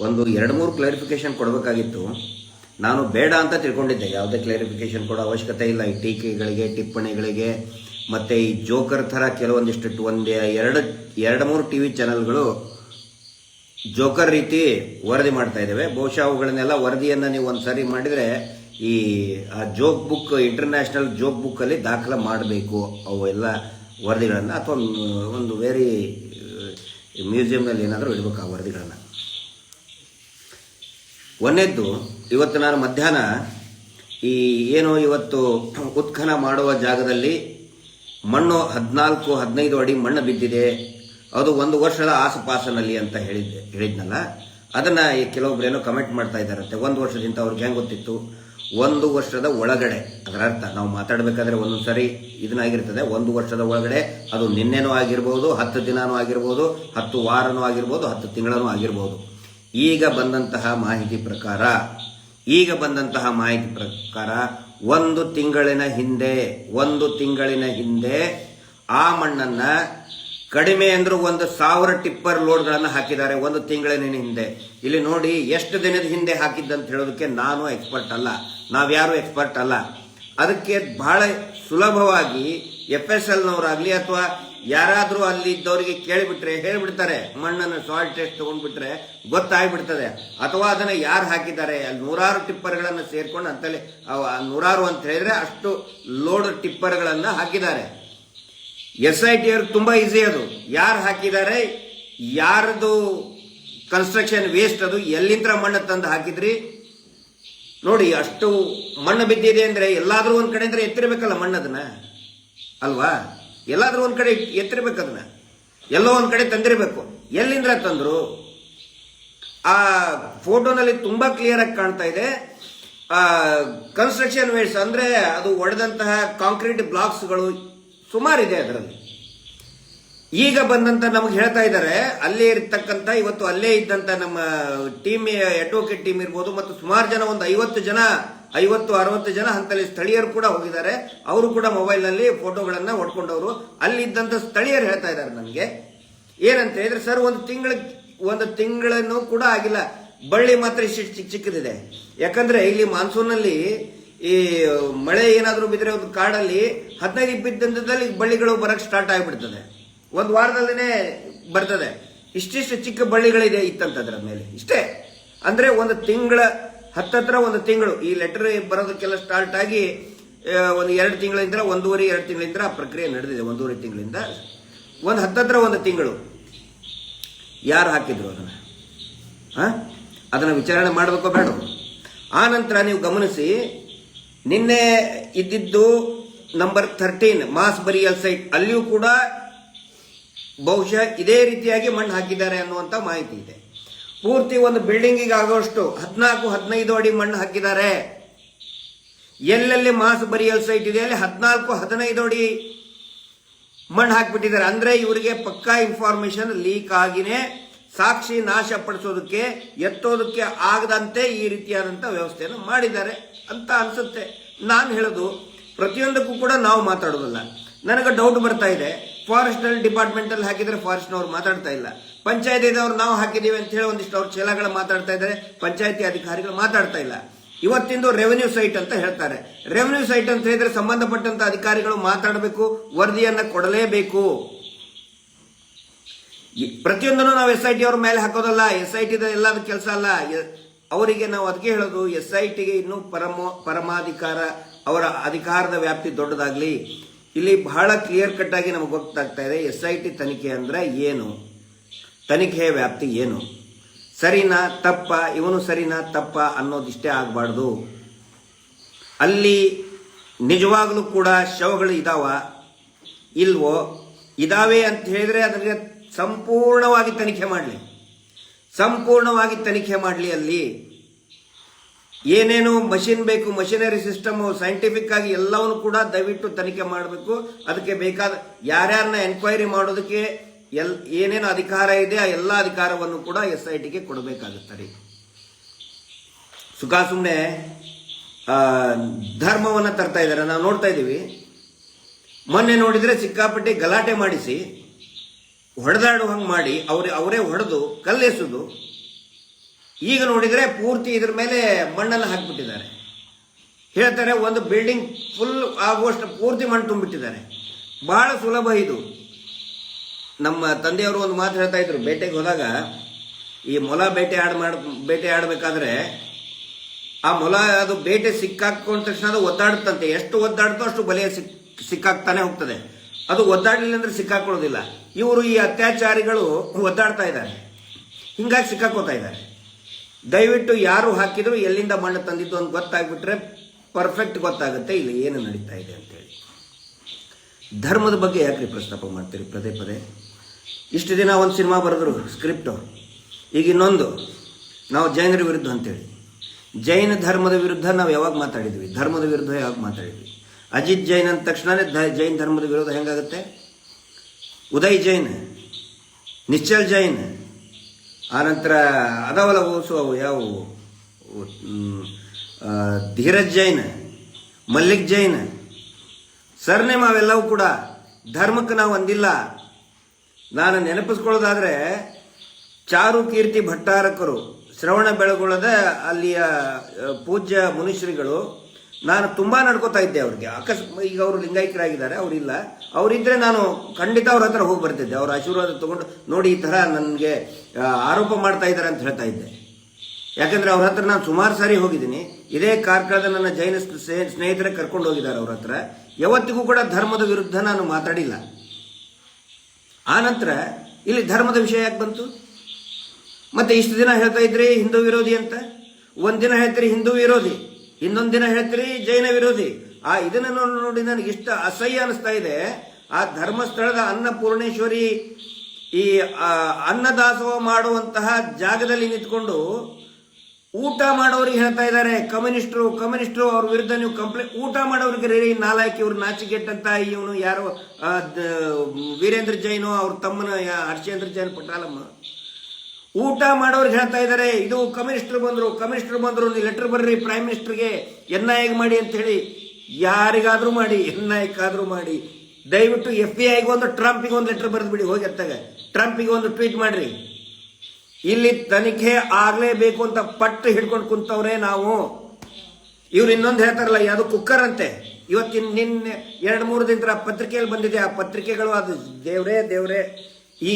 ಒಂದು ಎರಡು ಮೂರು ಕ್ಲಾರಿಫಿಕೇಶನ್ ಕೊಡಬೇಕಾಗಿತ್ತು. ನಾನು ಬೇಡ ಅಂತ ತಿಳ್ಕೊಂಡಿದ್ದೆ. ಯಾವುದೇ ಕ್ಲಾರಿಫಿಕೇಶನ್ ಕೊಡೋ ಅವಶ್ಯಕತೆ ಇಲ್ಲ. ಈ ಟೀಕೆಗಳಿಗೆ, ಟಿಪ್ಪಣಿಗಳಿಗೆ, ಮತ್ತು ಈ ಜೋಕರ್ ಥರ ಕೆಲವೊಂದಿಷ್ಟು ಒಂದು ಎರಡು ಎರಡು ಮೂರು ಟಿ ವಿ ಚಾನೆಲ್ಗಳು ಜೋಕರ್ ರೀತಿ ವರದಿ ಮಾಡ್ತಾ ಇದ್ದಾವೆ. ಬಹುಶಃ ಅವುಗಳನ್ನೆಲ್ಲ ವರದಿಯನ್ನು ನೀವು ಒಂದು ಸರಿ ಮಾಡಿದರೆ ಈ, ಆ ಜೋಕ್ ಬುಕ್ ಇಂಟರ್ನ್ಯಾಷನಲ್ ಜೋಕ್ ಬುಕ್ಕಲ್ಲಿ ದಾಖಲೆ ಮಾಡಬೇಕು ಅವು ಎಲ್ಲ ವರದಿಗಳನ್ನು. ಅಥವಾ ಒಂದು ವೇರಿ ಮ್ಯೂಸಿಯಮ್ನಲ್ಲಿ ಏನಾದರೂ ಇಡಬೇಕು ಆ ವರದಿಗಳನ್ನು. ಒಂದನೇದ್ದು ಇವತ್ತು ನಾನು ಮಧ್ಯಾಹ್ನ, ಈ ಏನು ಇವತ್ತು ಉತ್ಖನ ಮಾಡುವ ಜಾಗದಲ್ಲಿ ಮಣ್ಣು ಹದಿನಾಲ್ಕು, ಹದಿನೈದು ಅಡಿ ಮಣ್ಣು ಬಿದ್ದಿದೆ. ಅದು ಒಂದು ವರ್ಷದ ಆಸುಪಾಸಿನಲ್ಲಿ ಅಂತ ಹೇಳಿದ್ದೆ, ಹೇಳಿದ್ನಲ್ಲ. ಅದನ್ನು ಈ ಕೆಲವೊಬ್ರು ಏನೋ ಕಮೆಂಟ್ ಮಾಡ್ತಾ ಇದ್ದಾರಂತೆ. ಒಂದು ವರ್ಷದಿಂದ ಅವ್ರಿಗೆ ಹೆಂಗೆ ಗೊತ್ತಿತ್ತು? ಒಂದು ವರ್ಷದ ಒಳಗಡೆ, ಅದರ ಅರ್ಥ, ನಾವು ಮಾತಾಡಬೇಕಾದ್ರೆ ಒಂದೊಂದು ಸರಿ ಇದನ್ನಾಗಿರ್ತದೆ ಒಂದು ವರ್ಷದ ಒಳಗಡೆ, ಅದು ನಿನ್ನೆನೂ ಆಗಿರ್ಬೋದು, ಹತ್ತು ದಿನಾನೂ ಆಗಿರ್ಬೋದು, ಹತ್ತು ವಾರನೂ ಆಗಿರ್ಬೋದು, ಹತ್ತು ತಿಂಗಳನೂ ಆಗಿರ್ಬೋದು. ಈಗ ಬಂದಂತಹ ಮಾಹಿತಿ ಪ್ರಕಾರ, ಈಗ ಬಂದಂತಹ ಮಾಹಿತಿ ಪ್ರಕಾರ ಒಂದು ತಿಂಗಳಿನ ಹಿಂದೆ, ಒಂದು ತಿಂಗಳಿನ ಹಿಂದೆ ಆ ಮಣ್ಣನ್ನ ಕಡಿಮೆ ಅಂದ್ರೂ ಒಂದು ಸಾವಿರ ಟಿಪ್ಪರ್ ಲೋಡ್ಗಳನ್ನು ಹಾಕಿದ್ದಾರೆ ಒಂದು ತಿಂಗಳಿನ ಹಿಂದೆ. ಇಲ್ಲಿ ನೋಡಿ ಎಷ್ಟು ದಿನದ ಹಿಂದೆ ಹಾಕಿದ್ದಂತ ಹೇಳೋದಕ್ಕೆ ನಾನು ಎಕ್ಸ್ಪರ್ಟ್ ಅಲ್ಲ. ನಾವ್ಯಾರು ಎಕ್ಸ್ಪರ್ಟ್ ಅಲ್ಲ. ಅದಕ್ಕೆ ಬಹಳ ಸುಲಭವಾಗಿ ಎಫ್ ಎಸ್ ಎಲ್ನವರಾಗಲಿ ಅಥವಾ ಯಾರಾದರೂ ಅಲ್ಲಿ ಇದ್ದವರಿಗೆ ಕೇಳಿಬಿಟ್ರೆ ಹೇಳ್ಬಿಡ್ತಾರೆ, ಮಣ್ಣನ್ನು ಸಾಲ್ಟ್ ಟೆಸ್ಟ್ ತಗೊಂಡ್ಬಿಟ್ರೆ ಗೊತ್ತಾಗ್ಬಿಡ್ತದೆ. ಅಥವಾ ಅದನ್ನ ಯಾರು ಹಾಕಿದ್ದಾರೆ? ಅಲ್ಲಿ ನೂರಾರು ಟಿಪ್ಪರ್ಗಳನ್ನು ಸೇರ್ಕೊಂಡು ಆ ನೂರಾರು ಅಂತ ಹೇಳಿದ್ರೆ ಅಷ್ಟು ಲೋಡ್ ಟಿಪ್ಪರ್ಗಳನ್ನು ಹಾಕಿದ್ದಾರೆ. ಎಸ್ ಐ ಟಿ ಅವ್ರಿಗೆ ತುಂಬಾ ಈಸಿ ಅದು. ಯಾರು ಹಾಕಿದ್ದಾರೆ? ಯಾರದು ಕನ್ಸ್ಟ್ರಕ್ಷನ್ ವೇಸ್ಟ್ ಅದು? ಎಲ್ಲಿಂದ ಮಣ್ಣು ತಂದು ಹಾಕಿದ್ರಿ? ನೋಡಿ, ಅಷ್ಟು ಮಣ್ಣು ಬಿದ್ದಿದೆ ಅಂದ್ರೆ ಎಲ್ಲಾದರೂ ಒಂದ್ ಕಡೆ ಅಂದ್ರೆ ಎತ್ತಿರ್ಬೇಕಲ್ಲ ಮಣ್ಣದನ್ನ. ಅಲ್ವಾ? ಎಲ್ಲಾದ್ರೂ ಒಂದು ಕಡೆ ಎತ್ತಿರ್ಬೇಕು ಅದನ್ನ. ಎಲ್ಲೋ ಒಂದು ಕಡೆ ತಂದಿರಬೇಕು. ಎಲ್ಲಿಂದ ತಂದ್ರು? ಆ ಫೋಟೋನಲ್ಲಿ ತುಂಬಾ ಕ್ಲಿಯರ್ ಆಗಿ ಕಾಣ್ತಾ ಇದೆ. ಕನ್ಸ್ಟ್ರಕ್ಷನ್ ವೇಸ್ಟ್ ಅಂದ್ರೆ ಅದು ಒಡೆದಂತಹ ಕಾಂಕ್ರೀಟ್ ಬ್ಲಾಕ್ಸ್ಗಳು ಸುಮಾರಿದೆ ಅದರಲ್ಲಿ. ಈಗ ಬಂದಂತ ನಮಗೆ ಹೇಳ್ತಾ ಇದ್ದಾರೆ ಅಲ್ಲೇ ಇರ್ತಕ್ಕಂಥ, ಇವತ್ತು ಅಲ್ಲೇ ಇದ್ದಂತ ನಮ್ಮ ಟೀಮ್ ಅಡ್ವೊಕೇಟ್ ಟೀಮ್ ಇರ್ಬೋದು, ಮತ್ತು ಸುಮಾರು ಜನ, ಒಂದು ಐವತ್ತು ಜನ ಐವತ್ತು, ಅರವತ್ತು ಜನ ಹಂತಲ್ಲಿ ಸ್ಥಳೀಯರು ಕೂಡ ಹೋಗಿದ್ದಾರೆ. ಅವರು ಕೂಡ ಮೊಬೈಲ್ನಲ್ಲಿ ಫೋಟೋಗಳನ್ನು ಹೊಡ್ಕೊಂಡವರು. ಅಲ್ಲಿದ್ದಂಥ ಸ್ಥಳೀಯರು ಹೇಳ್ತಾ ಇದ್ದಾರೆ ನನಗೆ ಏನಂತ ಹೇಳಿದ್ರೆ, ಸರ್, ಒಂದು ತಿಂಗಳ, ಒಂದು ತಿಂಗಳನ್ನು ಕೂಡ ಆಗಿಲ್ಲ. ಬಳ್ಳಿ ಮಾತ್ರ ಇಷ್ಟು ಚಿಕ್ಕ ಚಿಕ್ಕದಿದೆ. ಯಾಕಂದ್ರೆ ಇಲ್ಲಿ ಮಾನ್ಸೂನ್ನಲ್ಲಿ ಈ ಮಳೆ ಏನಾದರೂ ಬಿದ್ದರೆ ಒಂದು ಕಾಡಲ್ಲಿ ಹದಿನೈದು ಇಪ್ಪತ್ತು ದಿನದಲ್ಲಿ ಬಳ್ಳಿಗಳು ಬರಕ್ ಸ್ಟಾರ್ಟ್ ಆಗಿಬಿಡ್ತದೆ. ಒಂದು ವಾರದಲ್ಲೇ ಬರ್ತದೆ. ಇಷ್ಟಿಷ್ಟು ಚಿಕ್ಕ ಬಳ್ಳಿಗಳಿದೆ ಇತ್ತಂತದ್ರ ಮೇಲೆ ಇಷ್ಟೇ. ಅಂದ್ರೆ ಒಂದು ತಿಂಗಳ ಹತ್ತತ್ರ ಒಂದು ತಿಂಗಳು. ಈ ಲೆಟರ್ ಬರೋದಕ್ಕೆಲ್ಲ ಸ್ಟಾರ್ಟ್ ಆಗಿ ಒಂದು ಎರಡು ತಿಂಗಳಿಂದ ಒಂದೂವರೆ, ಎರಡು ತಿಂಗಳಿಂದ ಆ ಪ್ರಕ್ರಿಯೆ ನಡೆದಿದೆ. ಒಂದೂವರೆ ತಿಂಗಳಿಂದ ಒಂದು ಹತ್ತತ್ರ ಒಂದು ತಿಂಗಳು. ಯಾರು ಹಾಕಿದ್ರು ಅದನ್ನ? ಆ? ಅದನ್ನ ವಿಚಾರಣೆ ಮಾಡಬೇಕೋ ಬೇಡ ಆ ನೀವು ಗಮನಿಸಿ, ನಿನ್ನೆ ಇದ್ದಿದ್ದು number thirteen mass burial site ಅಲ್ಲಿಯೂ ಕೂಡ ಬಹುಶಃ ಇದೇ ರೀತಿಯಾಗಿ ಮಣ್ಣು ಹಾಕಿದ್ದಾರೆ ಅನ್ನುವಂಥ ಮಾಹಿತಿ ಇದೆ. ಪೂರ್ತಿ ಒಂದು ಬಿಲ್ಡಿಂಗಿಗೆ ಆಗುವಷ್ಟು ಹದಿನಾಲ್ಕು, ಹದಿನೈದು ಅಡಿ ಮಣ್ಣು ಹಾಕಿದ್ದಾರೆ. ಎಲ್ಲೆಲ್ಲಿ ಮಾಸ್ ಬರಿಯಲ್ ಸೈಟ್ ಇದೆ, ಅಲ್ಲಿ ಹದಿನಾಲ್ಕು, ಹದಿನೈದು ಅಡಿ ಮಣ್ಣು ಹಾಕಿಬಿಟ್ಟಿದ್ದಾರೆ. ಅಂದ್ರೆ ಇವರಿಗೆ ಪಕ್ಕಾ ಇನ್ಫಾರ್ಮೇಶನ್ ಲೀಕ್ ಆಗಿನೇ ಸಾಕ್ಷಿ ನಾಶ ಪಡಿಸೋದಕ್ಕೆ, ಎತ್ತೋದಕ್ಕೆ ಆಗದಂತೆ ಈ ರೀತಿಯಾದಂತ ವ್ಯವಸ್ಥೆಯನ್ನು ಮಾಡಿದ್ದಾರೆ ಅಂತ ಅನ್ಸುತ್ತೆ. ನಾನು ಹೇಳೋದು, ಪ್ರತಿಯೊಂದಕ್ಕೂ ಕೂಡ ನಾವು ಮಾತಾಡೋದಲ್ಲ. ನನಗೆ ಡೌಟ್ ಬರ್ತಾ ಇದೆ. ಫಾರೆಸ್ಟ್ ಡಿಪಾರ್ಟ್ಮೆಂಟ್ ಅಲ್ಲಿ ಹಾಕಿದ್ರೆ ಫಾರೆಸ್ಟ್ ನವರು ಮಾತಾಡ್ತಾ ಇಲ್ಲ. ಪಂಚಾಯತಿದವ್ರು ನಾವು ಹಾಕಿದೀವಿ ಅಂತ ಹೇಳಿ ಒಂದಿಷ್ಟು ಅವ್ರ ಚೀಲಗಳು ಮಾತಾಡ್ತಾ ಇದ್ದಾರೆ. ಪಂಚಾಯತಿ ಅಧಿಕಾರಿಗಳು ಮಾತಾಡ್ತಾ ಇಲ್ಲ. ಇವತ್ತಿಂದು ರೆವೆನ್ಯೂ ಸೈಟ್ ಅಂತ ಹೇಳ್ತಾರೆ. ರೆವೆನ್ಯೂ ಸೈಟ್ ಅಂತ ಹೇಳಿದ್ರೆ ಸಂಬಂಧಪಟ್ಟಂತ ಅಧಿಕಾರಿಗಳು ಮಾತಾಡಬೇಕು, ವರದಿಯನ್ನ ಕೊಡಲೇಬೇಕು. ಪ್ರತಿಯೊಂದನ್ನು ನಾವು ಎಸ್ ಐ ಟಿ ಅವ್ರ ಮೇಲೆ ಹಾಕೋದಲ್ಲ. ಎಸ್ ಐ ಟಿ ಎಲ್ಲದ ಕೆಲಸ ಅಲ್ಲ. ಅವರಿಗೆ ನಾವು ಅದಕ್ಕೆ ಹೇಳೋದು ಎಸ್ ಐ ಟಿಗೆ ಇನ್ನೂ ಪರಮ, ಪರಮಾಧಿಕಾರ, ಅವರ ಅಧಿಕಾರದ ವ್ಯಾಪ್ತಿ ದೊಡ್ಡದಾಗ್ಲಿ. ಇಲ್ಲಿ ಬಹಳ ಕ್ಲಿಯರ್ ಕಟ್ ಆಗಿ ನಮಗೆ ಗೊತ್ತಾಗ್ತಾ ಇದೆ ಎಸ್ ಐ ಟಿ ತನಿಖೆ ಅಂದ್ರೆ ಏನು? ತನಿಖೆಯ ವ್ಯಾಪ್ತಿ ಏನು? ಸರಿನಾ, ತಪ್ಪ? ಇವನು ಸರಿನಾ, ತಪ್ಪ ಅನ್ನೋದಿಷ್ಟೇ ಆಗಬಾರ್ದು. ಅಲ್ಲಿ ನಿಜವಾಗ್ಲೂ ಕೂಡ ಶವಗಳು ಇದಾವ? ಇಲ್ವೋ? ಇದಾವೆ ಅಂತ ಹೇಳಿದ್ರೆ ಅದಕ್ಕೆ ಸಂಪೂರ್ಣವಾಗಿ ತನಿಖೆ ಮಾಡಲಿ. ಸಂಪೂರ್ಣವಾಗಿ ತನಿಖೆ ಮಾಡಲಿ ಅಲ್ಲಿ. ಏನೇನು ಮಷಿನ್ ಬೇಕು ಮಷಿನರಿ ಸಿಸ್ಟಮ್ ಸೈಂಟಿಫಿಕ್ ಆಗಿ ಎಲ್ಲವನ್ನು ಕೂಡ ದಯವಿಟ್ಟು ತನಿಖೆ ಮಾಡಬೇಕು. ಅದಕ್ಕೆ ಬೇಕಾದ ಯಾರ್ಯಾರನ್ನ ಎನ್ಕ್ವೈರಿ ಮಾಡೋದಕ್ಕೆ ಎಲ್, ಏನೇನು ಅಧಿಕಾರ ಇದೆ, ಆ ಎಲ್ಲ ಅಧಿಕಾರವನ್ನು ಕೂಡ ಎಸ್ ಐ ಟಿಗೆ ಕೊಡಬೇಕಾಗುತ್ತದೆ ಸುಖ ಸುಮ್ಮನೆ ಧರ್ಮವನ್ನು ತರ್ತಾ ಇದ್ದಾರೆ. ನಾವು ನೋಡ್ತಾ ಇದ್ದೀವಿ. ಮೊನ್ನೆ ನೋಡಿದರೆ ಸಿಕ್ಕಾಪಟ್ಟೆ ಗಲಾಟೆ ಮಾಡಿಸಿ, ಹೊಡೆದಾಡು ಹಂಗೆ ಮಾಡಿ, ಅವರೇ ಅವರೇ ಹೊಡೆದು, ಕಲ್ಲೆಸೋದು ಈಗ ನೋಡಿದರೆ ಪೂರ್ತಿ ಇದ್ರ ಮೇಲೆ ಮಣ್ಣೆಲ್ಲ ಹಾಕಿಬಿಟ್ಟಿದ್ದಾರೆ. ಹೇಳ್ತಾರೆ ಒಂದು ಬಿಲ್ಡಿಂಗ್ ಫುಲ್ ಆಗುವಷ್ಟು ಪೂರ್ತಿ ಮಣ್ಣು ತುಂಬಿಟ್ಟಿದ್ದಾರೆ. ಬಹಳ ಸುಲಭ ಇದು. ನಮ್ಮ ತಂದೆಯವರು ಒಂದು ಮಾತು ಹೇಳ್ತಾ ಇದ್ರು ಬೇಟೆಗೆ ಹೋದಾಗ, ಈ ಮೊಲ ಬೇಟೆ ಆಡ್ ಮಾಡ, ಬೇಟೆ ಆಡಬೇಕಾದ್ರೆ ಆ ಮೊಲ ಅದು ಬೇಟೆ ಸಿಕ್ಕಾಕೊಂಡ ತಕ್ಷಣ ಅದು ಒದ್ದಾಡುತ್ತಂತೆ. ಎಷ್ಟು ಒದ್ದಾಡುತ್ತೋ ಅಷ್ಟು ಬಲೆಯ ಸಿಕ್, ಸಿಕ್ಕಾಕ್ತಾನೆ ಹೋಗ್ತದೆ. ಅದು ಒದ್ದಾಡಲಿಲ್ಲ ಅಂದ್ರೆ ಸಿಕ್ಕಾಕೊಳ್ಳೋದಿಲ್ಲ. ಇವರು ಈ ಅತ್ಯಾಚಾರಿಗಳು ಒದ್ದಾಡ್ತಾ ಇದ್ದಾರೆ. ಹಿಂಗಾಗಿ ಸಿಕ್ಕಾಕೋತಾ ಇದ್ದಾರೆ. ದಯವಿಟ್ಟು ಯಾರು ಹಾಕಿದ್ರು ಎಲ್ಲಿಂದ ಮಣ್ಣು ತಂದಿದ್ದು ಅಂತ ಗೊತ್ತಾಗ್ಬಿಟ್ರೆ ಪರ್ಫೆಕ್ಟ್ ಗೊತ್ತಾಗುತ್ತೆ. ಇಲ್ಲಿ ಏನು ನಡೀತಾ ಇದೆ ಅಂತೇಳಿ ಧರ್ಮದ ಬಗ್ಗೆ ಯಾಕ್ರಿ ಪ್ರಸ್ತಾಪ ಮಾಡ್ತೀರಿ? ಪದೇ ಪದೇ. ಇಷ್ಟು ದಿನ ಒಂದು ಸಿನಿಮಾ ಬರೆದ್ರು ಸ್ಕ್ರಿಪ್ಟು ಈಗ ಇನ್ನೊಂದು, ನಾವು ಜೈನರ ವಿರುದ್ಧ ಅಂತೇಳಿ. ಜೈನ ಧರ್ಮದ ವಿರುದ್ಧ ನಾವು ಯಾವಾಗ ಮಾತಾಡಿದ್ವಿ? ಧರ್ಮದ ವಿರುದ್ಧ ಯಾವಾಗ ಮಾತಾಡಿದ್ವಿ? ಅಜಿತ್ ಜೈನ್ ಅಂದ ತಕ್ಷಣವೇ ಧ- ಜೈನ್ ಧರ್ಮದ ವಿರೋಧ ಹೆಂಗಾಗುತ್ತೆ? ಉದಯ್ ಜೈನ್, ನಿಶ್ಚಲ್ ಜೈನ್ ಆನಂತರ ಅದಾವಲ್ಲ ಓಸು ಅವು ಯಾವುವು? ಧೀರಜ್ ಜೈನ್, ಮಲ್ಲಿಕ್ ಜೈನ್ ಸರ್ನೇಮ್ ಅವೆಲ್ಲವೂ ಕೂಡ ಧರ್ಮಕ್ಕೆ ನಾವು ಅಂದಿಲ್ಲ. ನಾನು ನೆನಪಿಸ್ಕೊಳ್ಳೋದಾದ್ರೆ ಚಾರು ಕೀರ್ತಿ ಭಟ್ಟಾರಕರು ಶ್ರವಣ ಬೆಳಗೊಳದ ಅಲ್ಲಿಯ ಪೂಜ್ಯ ಮುನಿಶ್ರೀಗಳು ನಾನು ತುಂಬಾ ನಡ್ಕೋತಾ ಇದ್ದೆ ಅವ್ರಿಗೆ. ಅಕಸ್ ಈಗ ಅವರು ಲಿಂಗಾಯಕರಾಗಿದ್ದಾರೆ ಅವರಿಲ್ಲ ಅವರಿದ್ರೆ ನಾನು ಖಂಡಿತ ಅವ್ರ ಹತ್ರ ಹೋಗಿ ಬರ್ತಿದ್ದೆ. ಅವ್ರ ಆಶೀರ್ವಾದ ತಗೊಂಡು ನೋಡಿ ಈ ತರ ನನಗೆ ಆರೋಪ ಮಾಡ್ತಾ ಇದ್ದಾರೆ ಅಂತ ಹೇಳ್ತಾ ಇದ್ದೆ. ಯಾಕಂದ್ರೆ ಅವ್ರ ಹತ್ರ ನಾನು ಸುಮಾರು ಸಾರಿ ಹೋಗಿದ್ದೀನಿ. ಇದೇ ಕಾರ್ಕಳದ ನನ್ನ ಜೈನ ಸ್ನೇ- ಸ್ನೇಹಿತರೆ ಕರ್ಕೊಂಡು ಹೋಗಿದ್ದಾರೆ ಅವ್ರ ಹತ್ರ. ಯಾವತ್ತಿಗೂ ಕೂಡ ಧರ್ಮದ ವಿರುದ್ಧ ನಾನು ಮಾತಾಡಿಲ್ಲ. ಆ ನಂತರ ಇಲ್ಲಿ ಧರ್ಮದ ವಿಷಯ ಯಾಕೆ ಬಂತು? ಮತ್ತೆ ಇಷ್ಟು ದಿನ ಹೇಳ್ತಾ ಇದ್ರಿ ಹಿಂದೂ ವಿರೋಧಿ ಅಂತ? ಒಂದಿನ ಹೇಳ್ತೀರಿ ಹಿಂದೂ ವಿರೋಧಿ. ಇನ್ನೊಂದ್ ದಿನ ಹೇಳ್ತೀರಿ, ಜೈನ ವಿರೋಧಿ. ಆ, ಇದನ್ನ ನೋಡಿ ನನಗೆ ಇಷ್ಟ ಅಸಹ್ಯ ಅನಿಸ್ತಾ ಇದೆ. ಆ ಧರ್ಮಸ್ಥಳದ ಅನ್ನಪೂರ್ಣೇಶ್ವರಿ ಈ ಅನ್ನದಾಸೋಹ ಮಾಡುವಂತಹ ಜಾಗದಲ್ಲಿ ನಿಂತ್ಕೊಂಡು ಊಟ ಮಾಡೋರಿಗೆ ಹೇಳ್ತಾ ಇದ್ದಾರೆ. ಕಮ್ಯುನಿಸ್ಟರು ಕಮ್ಯುನಿಸ್ಟರು ಅವ್ರ ವಿರುದ್ಧ ನೀವು ಕಂಪ್ಲೇಂಟ್ ಊಟ ಮಾಡೋರಿಗೆ ರೀ ನಾಲ್ಕು ಇವ್ರು ನಾಚಿಕೆಟ್ಟಂತ ಇವನು ಯಾರೋ ವೀರೇಂದ್ರ ಜೈನು, ಅವ್ರ ತಮ್ಮನ ಹರ್ಷೇಂದ್ರ ಜೈನ್ ಪಟಾಲಮ್ಮ ಊಟ ಮಾಡೋರಿಗೆ ಹೇಳ್ತಾ ಇದ್ದಾರೆ, ಇದು ಕಮ್ಯುನಿಸ್ಟರು ಬಂದರು ಕಮ್ಯುನಿಸ್ಟರು ಬಂದರು ನೀವು ಲೆಟರ್ ಬರ್ರಿ ಪ್ರೈಮ್ ಮಿನಿಸ್ಟರ್ಗೆ ಎನ್ ಐ ಮಾಡಿ ಅಂತ ಹೇಳಿ ಯಾರಿಗಾದ್ರೂ ಮಾಡಿ ಎನ್ ಐಕಾದ್ರೂ ಮಾಡಿ. ದಯವಿಟ್ಟು ಎಫ್ ಬಿ ಐಗೆ ಒಂದು ಟ್ರಂಪಿಗೆ ಒಂದು ಲೆಟರ್ ಬರೆದ್ಬಿಡಿ, ಹೋಗಿ ಅತ್ತಾಗ. ಟ್ರಂಪಿಗೆ ಒಂದು ಟ್ವೀಟ್ ಮಾಡ್ರಿ. ಇಲ್ಲಿ ತನಿಖೆ ಆಗಲೇಬೇಕು ಅಂತ ಪಟ್ಟು ಹಿಡ್ಕೊಂಡು ಕುಂತವ್ರೆ ನಾವು. ಇವ್ರು ಇನ್ನೊಂದು ಹೇಳ್ತಾರಲ್ಲ, ಯಾವುದು ಕುಕ್ಕರ್ ಅಂತೆ. ಇವತ್ತಿನ ನಿನ್ನೆ, ಎರಡು ಮೂರು ದಿನ ಪತ್ರಿಕೆಯಲ್ಲಿ ಬಂದಿದೆ, ಆ ಪತ್ರಿಕೆಗಳು ಅದು ದೇವ್ರೇ ದೇವ್ರೇ. ಈ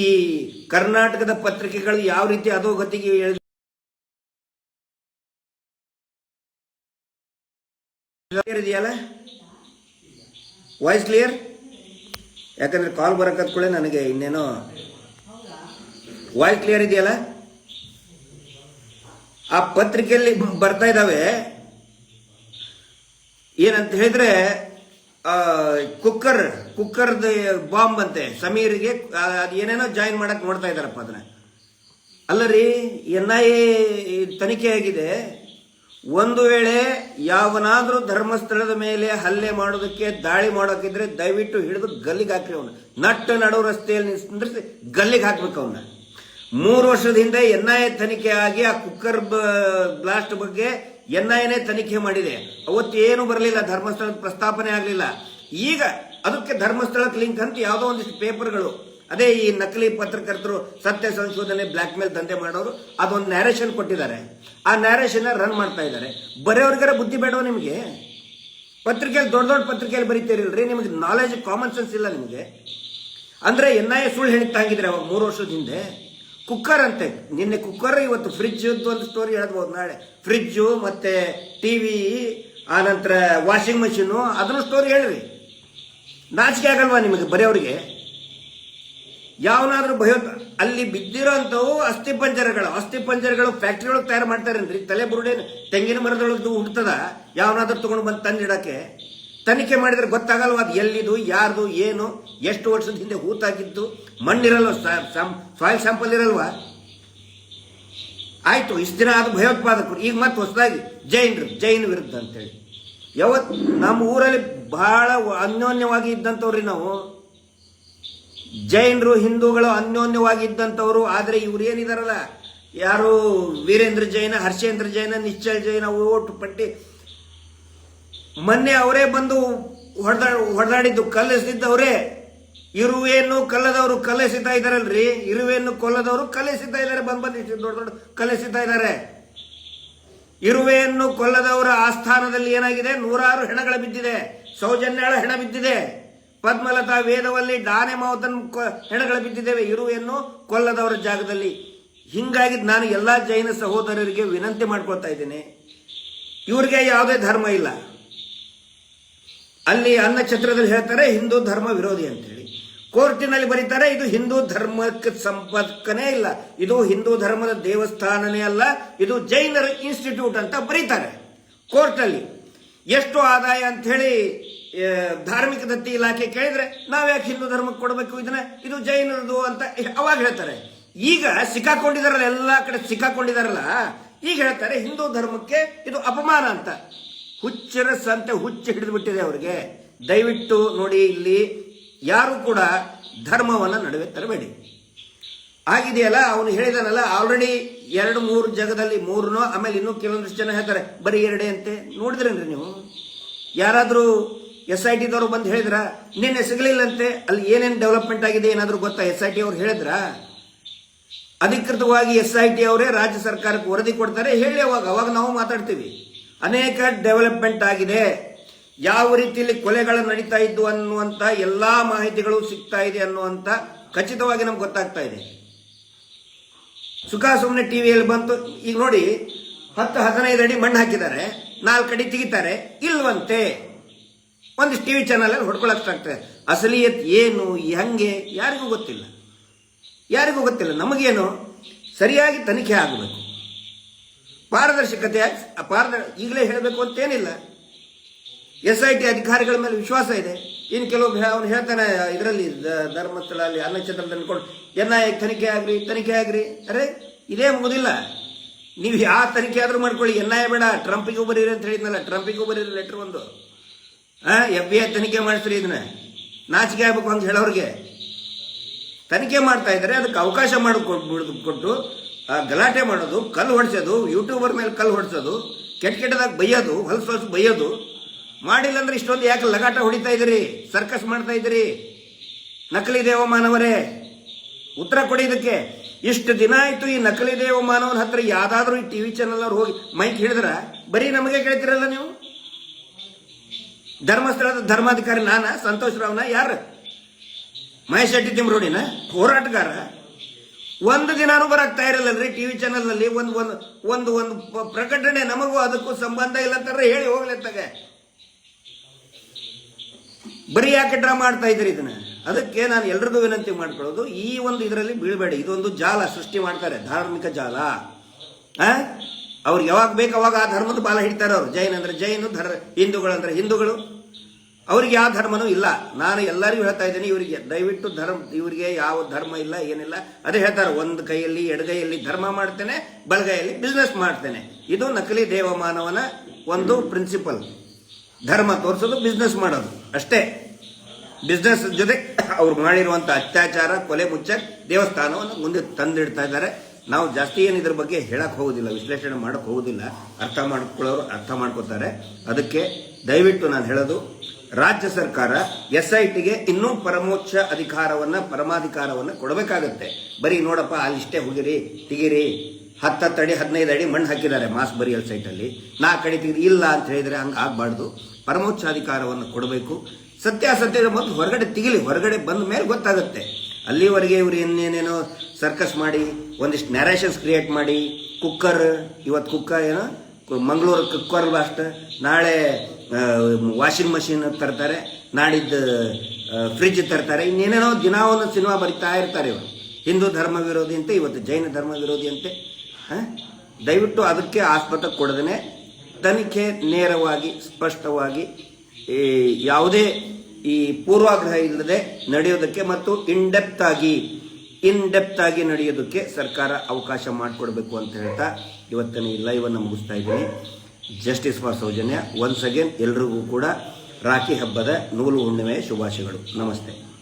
ಕರ್ನಾಟಕದ ಪತ್ರಿಕೆಗಳು ಯಾವ ರೀತಿ ಅಧೋಗತಿಗೆ ಇದೆಯಲ್ಲ? ವಾಯ್ಸ್ ಕ್ಲಿಯರ್ ಯಾಕಂದ್ರೆ ಕಾಲ್ ಬರಕತ್ಕೊಳ್ಳೆ ನನಗೆ ಇನ್ನೇನೋ ವಾಯ್ಸ್ ಕ್ಲಿಯರ್ ಇದೆಯಲ್ಲ? ಆ ಪತ್ರಿಕೆಯಲ್ಲಿ ಬರ್ತಾ ಇದ್ದಾವೆ ಏನಂತ ಹೇಳಿದ್ರೆ ಕುಕ್ಕರ್, ಕುಕ್ಕರ್ದ ಬಾಂಬ್ ಅಂತೆ. ಸಮೀರ್ಗೆ ಅದು ಏನೇನೋ ಜಾಯಿನ್ ಮಾಡಕ್ ನೋಡ್ತಾ ಇದಾರಪ್ಪ ಅದನ್ನ. ಅಲ್ಲ ರೀ ಎನ್ ಐ ಎ ತನಿಖೆ ಆಗಿದೆ. ಒಂದು ವೇಳೆ ಯಾವನಾದ್ರೂ ಧರ್ಮಸ್ಥಳದ ಮೇಲೆ ಹಲ್ಲೆ ಮಾಡೋದಕ್ಕೆ ದಾಳಿ ಮಾಡೋಕಿದ್ರೆ ದಯವಿಟ್ಟು ಹಿಡಿದು ಗಲ್ಲಿಗೆ ಹಾಕ್ರಿ ಅವನು. ನಟ್ಟು ನಡು ರಸ್ತೆಯಲ್ಲಿ ನಿಂದ್ರಿಸಿ ಗಲ್ಲಿಗೆ ಹಾಕ್ಬೇಕು ಅವನ್ನ ಮೂರು ವರ್ಷದ ಹಿಂದೆ ಎನ್ ಐ ತನಿಖೆ ಆಗಿ ಆ ಕುಕ್ಕರ್ ಬ್ಲಾಸ್ಟ್ ಬಗ್ಗೆ ಎನ್ ಐ ಎನೇ ತನಿಖೆ ಮಾಡಿದೆ. ಅವತ್ತು ಏನು ಬರಲಿಲ್ಲ ಧರ್ಮಸ್ಥಳದ ಪ್ರಸ್ತಾಪನೆ ಆಗಲಿಲ್ಲ. ಈಗ ಅದಕ್ಕೆ ಧರ್ಮಸ್ಥಳಕ್ಕೆ ಲಿಂಕ್ ಅಂತ ಯಾವುದೋ ಒಂದಿಷ್ಟು ಪೇಪರ್ಗಳು. ಅದೇ ಈ ನಕಲಿ ಪತ್ರಕರ್ತರು ಸತ್ಯ ಸಂಶೋಧನೆ ಬ್ಲ್ಯಾಕ್ ಮೇಲ್ ದಂಧೆ ಮಾಡೋರು ಅದೊಂದು ನ್ಯಾರೇಷನ್ ಕೊಟ್ಟಿದ್ದಾರೆ. ಆ ನ್ಯಾರೇಷನ್ ರನ್ ಮಾಡ್ತಾ ಇದ್ದಾರೆ. ಬರೆಯವ್ರಿಗಾರ ಬುದ್ಧಿ ಬೇಡವ ನಿಮಗೆ? ಪತ್ರಿಕೆಯಲ್ಲಿ ದೊಡ್ಡ ದೊಡ್ಡ ಪತ್ರಿಕೆಯಲ್ಲಿ ಬರೀತೀರಿಲ್ರಿ? ನಿಮಗೆ ನಾಲೆಜ್ ಕಾಮನ್ ಸೆನ್ಸ್ ಇಲ್ಲ ನಿಮಗೆ. ಅಂದ್ರೆ ಎನ್ ಐ ಎ ಸುಳ್ಳು ಹೇಳ್ತಾ ಹಂಗಿದ್ರೆ ಅವಾಗ ಮೂರು ವರ್ಷದ ಹಿಂದೆ. ಕುಕ್ಕರ್ ಅಂತೆ. ನಿನ್ನೆ ಕುಕ್ಕರ್ ಇವತ್ತು ಫ್ರಿಜ್ ಒಂದು ಸ್ಟೋರಿ ಹೇಳ್ಬೋದು ನಾಳೆ. ಫ್ರಿಜ್ಜು ಮತ್ತೆ ಟಿವಿ ಆ ನಂತರ ವಾಷಿಂಗ್ ಮಷೀನು ಅದನ್ನು ಸ್ಟೋರಿ ಹೇಳ್ರಿ. ನಾಚಿಕೆ ಆಗಲ್ವಾ ನಿಮಗೆ ಬರೆಯವ್ರಿಗೆ? ಯಾವನಾದ್ರೂ ಭಯ ಅಲ್ಲಿ ಬಿದ್ದಿರೋಂಥವು ಅಸ್ಥಿ ಪಂಜರಗಳು. ಅಸ್ಥಿ ಪಂಜರಗಳು ಫ್ಯಾಕ್ಟ್ರಿ ಒಳಗೆ ತಯಾರು ಮಾಡ್ತಾರೇನ್ರಿ ತಲೆ ಬುರುಡೆ ತೆಂಗಿನ ಮರದೊಳಗೆ ಹುಡ್ತದ ಯಾವನಾದ್ರೂ ತೊಗೊಂಡು ಬಂದು ತಂದಿಡಕ್ಕೆ? ತನಿಖೆ ಮಾಡಿದ್ರೆ ಗೊತ್ತಾಗಲ್ವ ಅದು ಎಲ್ಲಿದು, ಯಾರ್ದು, ಏನು, ಎಷ್ಟು ವರ್ಷದ ಹಿಂದೆ ಹೂತಾಗಿದ್ದು, ಮಣ್ಣಿರಲ್ವ ಸಾಯಿಲ್ ಸ್ಯಾಂಪಲ್ ಇರಲ್ವಾ? ಆಯ್ತು, ಇಷ್ಟು ದಿನ ಅದು ಭಯೋತ್ಪಾದಕರು, ಈಗ ಮತ್ತೆ ಹೊಸದಾಗಿ ಜೈನರು, ಜೈನ ವಿರುದ್ಧ ಅಂತೇಳಿ. ಯಾವತ್ ನಮ್ಮ ಊರಲ್ಲಿ ಬಹಳ ಅನ್ಯೋನ್ಯವಾಗಿ ಇದ್ದಂಥವ್ರಿ ನಾವು. ಜೈನರು, ಹಿಂದೂಗಳು ಅನ್ಯೋನ್ಯವಾಗಿ ಇದ್ದಂಥವ್ರು, ಆದರೆ ಇವ್ರು ಏನಿದಾರಲ್ಲ? ಯಾರು ವೀರೇಂದ್ರ ಜೈನ, ಹರ್ಷೇಂದ್ರ ಜೈನ, ನಿಶ್ಚಲ್ ಜೈನ, ಓಟು ಪಟ್ಟಿ ಮೊನ್ನೆ ಅವರೇ ಬಂದು ಹೊಡೆದಾ, ಹೊಡೆದಾಡಿದ್ದು ಕಲ್ಲೆಸಿದ್ದವರೇ ಇರುವೆಯನ್ನು ಕಲ್ಲದವರು ಕಲ್ಲೆಸಿತಾ ಇದ್ದಾರಲ್ರಿ? ಇರುವೆಯನ್ನು ಕೊಲ್ಲದವರು ಕಲ್ಲೆಸಿತಾ ಇದ್ದಾರೆ. ಬಂದ್ ಬಂದು ದೊಡ್ಡ ದೊಡ್ಡ ಕಲ್ಲೆಸಿತಾ ಇದ್ದಾರೆ. ಇರುವೆಯನ್ನು ಕೊಲ್ಲದವರ ಆಸ್ಥಾನದಲ್ಲಿ ಏನಾಗಿದೆ? ನೂರಾರು ಹೆಣಗಳ ಬಿದ್ದಿದೆ. ಸೌಜನ್ಯಳ ಹೆಣ ಬಿದ್ದಿದೆ. ಪದ್ಮಲತಾ ವೇದವಲ್ಲಿ ಡಾನೆ ಮಾವತನ್ ಹೆಣಗಳು ಬಿದ್ದಿದ್ದೇವೆ. ಇರುವೆಯನ್ನು ಕೊಲ್ಲದವರ ಜಾಗದಲ್ಲಿ. ಹಿಂಗಾಗಿ ನಾನು ಎಲ್ಲಾ ಜೈನ ಸಹೋದರರಿಗೆ ವಿನಂತಿ ಮಾಡ್ಕೊಳ್ತಾ ಇದ್ದೀನಿ. ಇವ್ರಿಗೆ ಯಾವುದೇ ಧರ್ಮ ಇಲ್ಲ. ಅಲ್ಲಿ ಅನ್ನ ಛತ್ರದಲ್ಲಿ ಹೇಳ್ತಾರೆ ಹಿಂದೂ ಧರ್ಮ ವಿರೋಧಿ ಅಂತೇಳಿ. ಕೋರ್ಟಿನಲ್ಲಿ ಬರೀತಾರೆ, ಇದು ಹಿಂದೂ ಧರ್ಮಕ್ಕೆ ಸಂಪರ್ಕನೇ ಇಲ್ಲ. ಇದು ಹಿಂದೂ ಧರ್ಮದ ದೇವಸ್ಥಾನನೇ ಅಲ್ಲ, ಇದು ಜೈನರ ಇನ್ಸ್ಟಿಟ್ಯೂಟ್ ಅಂತ ಬರೀತಾರೆ ಕೋರ್ಟಲ್ಲಿ. ಎಷ್ಟು ಆದಾಯ ಅಂತ ಹೇಳಿ ಧಾರ್ಮಿಕ ದತ್ತಿ ಇಲಾಖೆ ಕೇಳಿದ್ರೆ ನಾವ್ಯಾಕೆ ಹಿಂದೂ ಧರ್ಮಕ್ಕೆ ಕೊಡಬೇಕು ಇದನ್ನ? ಇದು ಜೈನರದು ಅಂತ ಅವಾಗ ಹೇಳ್ತಾರೆ. ಈಗ ಸಿಕ್ಕಾಕೊಂಡಿದಾರಲ್ಲ, ಎಲ್ಲಾ ಕಡೆ ಸಿಕ್ಕಾಕೊಂಡಿದಾರಲ್ಲ, ಈಗ ಹೇಳ್ತಾರೆ ಹಿಂದೂ ಧರ್ಮಕ್ಕೆ ಇದು ಅಪಮಾನ ಅಂತ. ಹುಚ್ಚರ ಸಂತೆ ಹುಚ್ಚು ಹಿಡಿದು ಬಿಟ್ಟಿದೆ ಅವರಿಗೆ. ದಯವಿಟ್ಟು ನೋಡಿ ಇಲ್ಲಿ ಯಾರು ಕೂಡ ಧರ್ಮವನ್ನು ನಡುವೆ ತರಬೇಡಿ ಆಗಿದೆಯಲ್ಲ, ಅವನು ಹೇಳಿದಾನಲ್ಲ ಆಲ್ರೆಡಿ ಎರಡು ಮೂರು ಜಗದಲ್ಲಿ ಮೂರನೋ ಆಮೇಲೆ ಇನ್ನೂ ಕೆಲವೊಂದಷ್ಟು ಜನ ಹೇಳ್ತಾರೆ, ಬರೀ ಎರಡೇ ಅಂತೆ. ನೋಡಿದ್ರೇನ್ರಿ ನೀವು? ಯಾರಾದರೂ ಎಸ್ ಐ ಟಿದವರು ಬಂದು ಹೇಳಿದ್ರ? ನಿನ್ನೆ ಸಿಗಲಿಲ್ಲಂತೆ, ಅಲ್ಲಿ ಏನೇನು ಡೆವಲಪ್ಮೆಂಟ್ ಆಗಿದೆ ಏನಾದರೂ ಗೊತ್ತಾ? ಎಸ್ ಐ ಟಿ ಅವ್ರು ಹೇಳಿದ್ರ? ಅಧಿಕೃತವಾಗಿ ಎಸ್ ಐ ಟಿ ಅವರೇ ರಾಜ್ಯ ಸರ್ಕಾರಕ್ಕೆ ವರದಿ ಕೊಡ್ತಾರೆ. ಹೇಳಿ ಅವಾಗ ಅವಾಗ ನಾವು ಮಾತಾಡ್ತೀವಿ. ಅನೇಕ ಡೆವಲಪ್ಮೆಂಟ್ ಆಗಿದೆ. ಯಾವ ರೀತಿಯಲ್ಲಿ ಕೊಲೆಗಳು ನಡೀತಾ ಇದ್ದು ಅನ್ನುವಂತ ಎಲ್ಲಾ ಮಾಹಿತಿಗಳು ಸಿಗ್ತಾ ಇದೆ ಅನ್ನುವಂತ ಖಚಿತವಾಗಿ ನಮ್ಗೆ ಗೊತ್ತಾಗ್ತಾ ಇದೆ. ಸುಖ ಸುಮ್ಮನೆ ಟಿವಿಯಲ್ಲಿ ಬಂತು. ಈಗ ನೋಡಿ, ಹತ್ತು ಹದಿನೈದು ಅಡಿ ಮಣ್ಣು ಹಾಕಿದ್ದಾರೆ. ನಾಲ್ಕು ಅಡಿ ತೆಗಿತಾರೆ. ಇಲ್ವಂತೆ. ಒಂದಿಷ್ಟು ಟಿವಿ ಚಾನಲ್ ಅಲ್ಲಿ ಹೊಡ್ಕೊಳಕ್ ಆಗ್ತದೆ. ಅಸಲಿಯತ್ ಏನು ಹೆಂಗೆ ಯಾರಿಗೂ ಗೊತ್ತಿಲ್ಲ. ಯಾರಿಗೂ ಗೊತ್ತಿಲ್ಲ. ನಮಗೇನು, ಸರಿಯಾಗಿ ತನಿಖೆ ಆಗಬೇಕು. ಪಾರದರ್ಶಕತೆ ಪಾರದರ್ ಈಗಲೇ ಹೇಳಬೇಕು ಅಂತೇನಿಲ್ಲ. ಎಸ್ ಐ ಟಿ ಅಧಿಕಾರಿಗಳ ಮೇಲೆ ವಿಶ್ವಾಸ ಇದೆ. ಇನ್ನು ಕೆಲವೊಬ್ಬ ಅವನು ಹೇಳ್ತಾನೆ ಇದರಲ್ಲಿ ಧರ್ಮಸ್ಥಳ ಅಲ್ಲಿ ಅನ್ನಚಂದ್ರದಲ್ಲಿ ಅನ್ಕೊಂಡು ಎನ್ ಐ ತನಿಖೆ ಆಗ್ರಿ ತನಿಖೆ ಆಗ್ರಿ. ಅರೆ, ಇದೇ ಮುಗುದಿಲ್ಲ. ನೀವು ಯಾವ ತನಿಖೆ ಆದರೂ ಮಾಡ್ಕೊಳ್ಳಿ. ಎನ್ ಐ ಬೇಡ. ಟ್ರಂಪಿಗೂ ಬರೀರಿ ಅಂತ ಹೇಳಿದ್ನಲ್ಲ. ಟ್ರಂಪಿಗೂ ಬರೀರಿ ಲೆಟ್ರ್ ಒಂದು. ಎಫ್ ಬಿ ಐ ತನಿಖೆ ಮಾಡಿಸ್ರಿ ಇದನ್ನ. ನಾಚಿಕೆ ಆಗ್ಬೇಕು ಅಂತ ಹೇಳೋರಿಗೆ. ತನಿಖೆ ಮಾಡ್ತಾ ಇದ್ದಾರೆ. ಅದಕ್ಕೆ ಅವಕಾಶ ಮಾಡಿ ಕೊಟ್ಟು ಗಲಾಟೆ ಮಾಡೋದು, ಕಲ್ಲು ಹೊಡಿಸೋದು ಯೂಟ್ಯೂಬರ್ ಮೇಲೆ ಕಲ್ಲು ಹೊಡಿಸೋದು, ಕೆಟ್ಟ ಕೆಟ್ಟದಾಗ ಬೈಯೋದು, ಹೊಲಸು ಹೊಲಸು ಬೈಯೋದು. ಮಾಡಿಲ್ಲ ಅಂದ್ರೆ ಇಷ್ಟೊಂದು ಯಾಕೆ ಲಗಾಟ ಹೊಡಿತಾ ಇದ್ರಿ ಸರ್ಕಸ್ ಮಾಡ್ತಾ ಇದ್ರಿ ನಕಲಿ ದೇವಮಾನವರೇ ಉತ್ತರ ಕೊಡಿ ಇದಕ್ಕೆ. ಇಷ್ಟು ದಿನ ಆಯ್ತು ಈ ನಕಲಿ ದೇವಮಾನವನ ಹತ್ರ ಯಾವ್ದಾದ್ರು ಈ ಟಿವಿ ಚಾನಲ್ ಅವ್ರು ಹೋಗಿ ಮೈಕ್ ಹಿಡಿದ್ರ? ಬರೀ ನಮಗೆ ಕೇಳ್ತಿರಲ್ಲ ನೀವು? ಧರ್ಮಸ್ಥಳದ ಧರ್ಮಾಧಿಕಾರಿ ನಾನ? ಸಂತೋಷ್ ರಾವ್ನ? ಯಾರು ಮಹೇಶ್ ಶೆಟ್ಟಿ ತಿಮ್ರೋಡಿನ? ಹೋರಾಟಗಾರ? ಒಂದು ದಿನಾನೂ ಬರಕ್ ಇರಲ್ಲರಿ ಟಿವಿ ಚಾನಲ್ನಲ್ಲಿ ಒಂದು ಒಂದು ಒಂದು ಒಂದು ಪ್ರಕಟಣೆ ನಮಗೂ ಅದಕ್ಕೂ ಸಂಬಂಧ ಇಲ್ಲ ಅಂತಾರೆ ಹೇಳಿ ಹೋಗ್ಲತ್ತಾಗ ಬರೀ ಯಾಕೆ ಡ್ರಾ ಮಾಡ್ತಾ ಇದ್ರಿ ಇದನ್ನ? ಅದಕ್ಕೆ ನಾನು ಎಲ್ರಿಗೂ ವಿನಂತಿ ಮಾಡ್ಕೊಳ್ಳೋದು, ಈ ಒಂದು ಇದರಲ್ಲಿ ಬೀಳ್ಬೇಡಿ. ಇದೊಂದು ಜಾಲ ಸೃಷ್ಟಿ ಮಾಡ್ತಾರೆ, ಧಾರ್ಮಿಕ ಜಾಲ. ಆ? ಅವ್ರಿಗೆ ಯಾವಾಗ ಬೇಕು ಅವಾಗ ಆ ಧರ್ಮದ ಬಾಲ ಹಿಡ್ತಾರೆ ಅವ್ರು. ಜೈನ್ ಅಂದ್ರೆ ಜೈನು ಧರ್ ಹಿಂದೂಗಳು ಅಂದ್ರೆ ಹಿಂದೂಗಳು. ಅವ್ರಿಗೆ ಯಾವ ಧರ್ಮನೂ ಇಲ್ಲ. ನಾನು ಎಲ್ಲರಿಗೂ ಹೇಳ್ತಾ ಇದ್ದೀನಿ, ಇವರಿಗೆ ದಯವಿಟ್ಟು ಧರ್ಮ, ಇವರಿಗೆ ಯಾವ ಧರ್ಮ ಇಲ್ಲ, ಏನಿಲ್ಲ. ಅದೇ ಹೇಳ್ತಾರೆ, ಒಂದು ಕೈಯಲ್ಲಿ ಎಡಗೈಯಲ್ಲಿ ಧರ್ಮ ಮಾಡ್ತೇನೆ, ಬಲಗೈಯಲ್ಲಿ ಬಿಸ್ನೆಸ್ ಮಾಡ್ತೇನೆ. ಇದು ನಕಲಿ ದೇವಮಾನವನ ಒಂದು ಪ್ರಿನ್ಸಿಪಲ್ ಧರ್ಮ ತೋರಿಸೋದು ಬಿಸ್ನೆಸ್ ಮಾಡೋದು. ಅಷ್ಟೇ. ಬಿಸ್ನೆಸ್ ಜೊತೆ ಅವ್ರು ಮಾಡಿರುವಂತ ಅತ್ಯಾಚಾರ, ಕೊಲೆ ಮುಚ್ಚ ದೇವಸ್ಥಾನವನ್ನು ಮುಂದೆ ತಂದಿಡ್ತಾ ಇದ್ದಾರೆ. ನಾವು ಜಾಸ್ತಿ ಏನು ಇದ್ರ ಬಗ್ಗೆ ಹೇಳಕ್ ಹೋಗುದಿಲ್ಲ, ವಿಶ್ಲೇಷಣೆ ಮಾಡಕ್ ಹೋಗುದಿಲ್ಲ. ಅರ್ಥ ಮಾಡ್ಕೊಳ್ಳೋರು ಅರ್ಥ ಮಾಡ್ಕೋತಾರೆ. ಅದಕ್ಕೆ ದಯವಿಟ್ಟು ನಾನು ಹೇಳೋದು ರಾಜ್ಯ ಸರ್ಕಾರ ಎಸ್ ಐ ಇನ್ನೂ ಪರಮೋಚ್ಚ ಅಧಿಕಾರವನ್ನ, ಪರಮಾಧಿಕಾರವನ್ನ ಕೊಡಬೇಕಾಗತ್ತೆ. ಬರೀ ನೋಡಪ್ಪ ಅಲ್ಲಿಷ್ಟೇ ಹುಗಿರಿ, ತೆಗಿರಿ. ಹತ್ತತ್ತು ಅಡಿ, ಹದಿನೈದು ಅಡಿ ಮಣ್ಣು ಹಾಕಿದ್ದಾರೆ ಮಾಸ್ ಬರಿಯಲ್ ಸೈಟಲ್ಲಿ. ನಾಲ್ಕು ಅಡಿ ತೆಗೆದು ಇಲ್ಲ ಅಂತ ಹೇಳಿದ್ರೆ ಹಂಗೆ ಆಗಬಾರ್ದು. ಪರಮೋಚ್ಚ ಅಧಿಕಾರವನ್ನು ಕೊಡಬೇಕು. ಸತ್ಯಾಸತ್ಯದ ಮೊದಲು ಹೊರಗಡೆ ತಿಗಿಲಿ, ಹೊರಗಡೆ ಬಂದ ಮೇಲೆ ಗೊತ್ತಾಗುತ್ತೆ. ಅಲ್ಲಿವರೆಗೆ ಇವರು ಇನ್ನೇನೇನೋ ಸರ್ಕಸ್ ಮಾಡಿ, ಒಂದಿಷ್ಟು ನ್ಯಾರೇಷನ್ಸ್ ಕ್ರಿಯೇಟ್ ಮಾಡಿ, ಕುಕ್ಕರ್ ಇವತ್ತು ಕುಕ್ಕರ್ ಏನೋ? ಮಂಗಳೂರು ಕುಕ್ಕರ್ ಲಾಸ್ಟ್ ನಾಳೆ ವಾಷಿಂಗ್ ಮಷಿನ್ ತರ್ತಾರೆ, ನಾಡಿದ್ದು ಫ್ರಿಜ್ ತರ್ತಾರೆ, ಇನ್ನೇನೇನೋ ದಿನ ಒಂದು ಸಿನಿಮಾ ಬರಿತಾ ಇರ್ತಾರೆ ಇವರು ಹಿಂದೂ ಧರ್ಮ ವಿರೋಧಿ ಅಂತೆ, ಇವತ್ತು ಜೈನ ಧರ್ಮ ವಿರೋಧಿ ಅಂತೆ? ದಯವಿಟ್ಟು ಅದಕ್ಕೆ ಆಸ್ಪತ್ರೆ ಕೊಡದೇನೆ, ತನಿಖೆ ನೇರವಾಗಿ, ಸ್ಪಷ್ಟವಾಗಿ, ಈ ಯಾವುದೇ ಈ ಪೂರ್ವಾಗ್ರಹ ಇಲ್ಲದೆ ನಡೆಯೋದಕ್ಕೆ ಮತ್ತು ಇನ್ಡೆಪ್ತ್ ಆಗಿ ಇನ್ಡೆಪ್ತ್ ಆಗಿ ನಡೆಯೋದಕ್ಕೆ ಸರ್ಕಾರ ಅವಕಾಶ ಮಾಡಿಕೊಡ್ಬೇಕು ಅಂತ ಹೇಳ್ತಾ ಇವತ್ತಿನ ಈ ಲೈವ್ ಅನ್ನು ಮುಗಿಸ್ತಾ ಇದ್ದೀನಿ justice for Soujanya once again ಎಲ್ರಿಗೂ ಕೂಡ ರಾಖಿ ಹಬ್ಬದ ನೂಲು ಹುಣ್ಣಿಮೆಯ ಶುಭಾಶಯಗಳು. ನಮಸ್ತೆ.